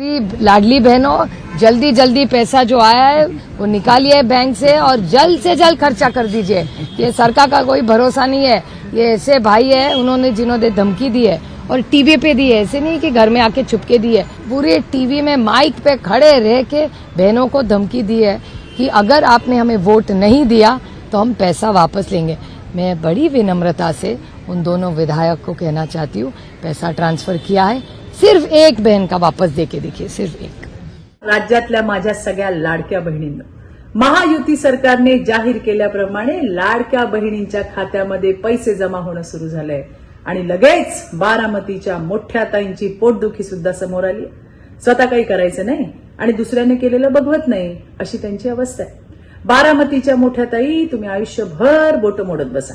लाडली बहनों, जल्दी जल्दी पैसा जो आया है, वो निकालिए बैंक से और जल्द से जल्द खर्चा कर दीजिए। ये सरकार का कोई भरोसा नहीं है। ये ऐसे भाई है, उन्होंने जिन्होंने धमकी दी है और टीवी पे दी है। ऐसे नहीं कि घर में आके छुपके दी है। पूरे टीवी में माइक पे खड़े रह के बहनों को धमकी दी है कि अगर आपने हमें वोट नहीं दिया तो हम पैसा वापस लेंगे। मैं बड़ी विनम्रता से उन दोनों विधायक को कहना चाहती हूँ, पैसा ट्रांसफ़र किया है। सिर्फ एक बहन का वापस दे के देखिए सिर्फ एक। राज्यातल्या माझ्या सगळ्या लाडक्या बहिणींना. महायुती सरकारने जाहीर केल्याप्रमाणे लाडक्या बहिणींच्या खात्यामध्ये पैसे जमा होणं सुरू झालंय. आणि लगेच बारामतीच्या मोठ्या ताईंची पोटदुखी सुद्धा समोर आली. स्वतः काही करायचं नाही आणि दुसऱ्याने केलेलं बघवत नाही अशी त्यांची अवस्था आहे. बारामतीच्या मोठ्या ताई तुम्ही आयुष्यभर बोट मोडत बसा.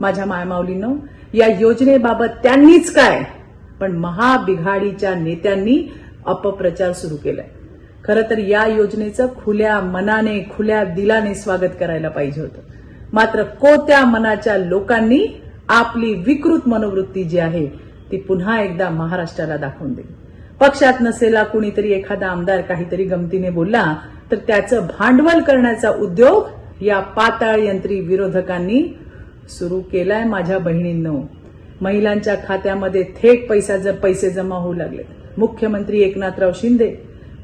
माझ्या मायमाऊलीनं या योजनेबाबत त्यांनीच काय पण महाबिघाडीच्या नेत्यांनी अपप्रचार सुरू केलाय. खरं तर या योजनेचं खुल्या मनाने खुल्या दिलाने स्वागत करायला पाहिजे होतं. मात्र कोत्या मनाच्या लोकांनी आपली विकृत मनोवृत्ती जी आहे ती पुन्हा एकदा महाराष्ट्राला दाखवून दिली. पक्षात नसेला कुणीतरी एखादा आमदार काहीतरी गमतीने बोलला तर त्याचं भांडवल करण्याचा उद्योग या पाताळ यंत्री विरोधकांनी सुरू केलाय माझ्या बहिणींनो. महिलांच्या खात्यामध्ये थेट पैसा जर पैसे जमा होऊ लागले. मुख्यमंत्री एकनाथराव शिंदे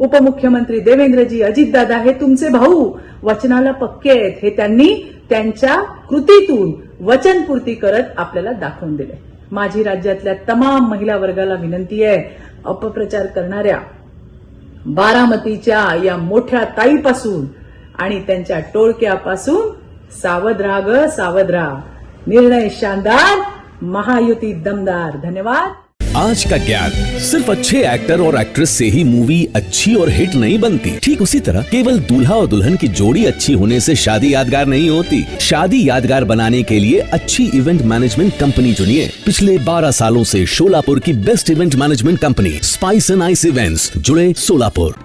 उपमुख्यमंत्री देवेंद्रजी अजितदादा हे तुमचे भाऊ वचनाला पक्के आहेत हे त्यांनी त्यांच्या कृतीतून वचनपूर्ती करत आपल्याला दाखवून दिले. माझी राज्यातल्या तमाम महिला वर्गाला विनंती आहे अपप्रचार करणाऱ्या बारामतीच्या या मोठ्या ताईपासून आणि त्यांच्या टोळक्यापासून सावध राहा ग सावध राहा. निर्णय शानदार महायुती दमदार। धन्यवाद। आज का ज्ञान सिर्फ़ अच्छे एक्टर और एक्ट्रेस से ही मूवी अच्छी और हिट नहीं बनती। ठीक उसी तरह केवल दूल्हा और दुल्हन की जोड़ी अच्छी होने से शादी यादगार नहीं होती। शादी यादगार बनाने के लिए अच्छी इवेंट मैनेजमेंट कंपनी चुनिए। पिछले 12 सालों से शोलापुर की best event management company Spice and Ice Events जुड़े सोलापुर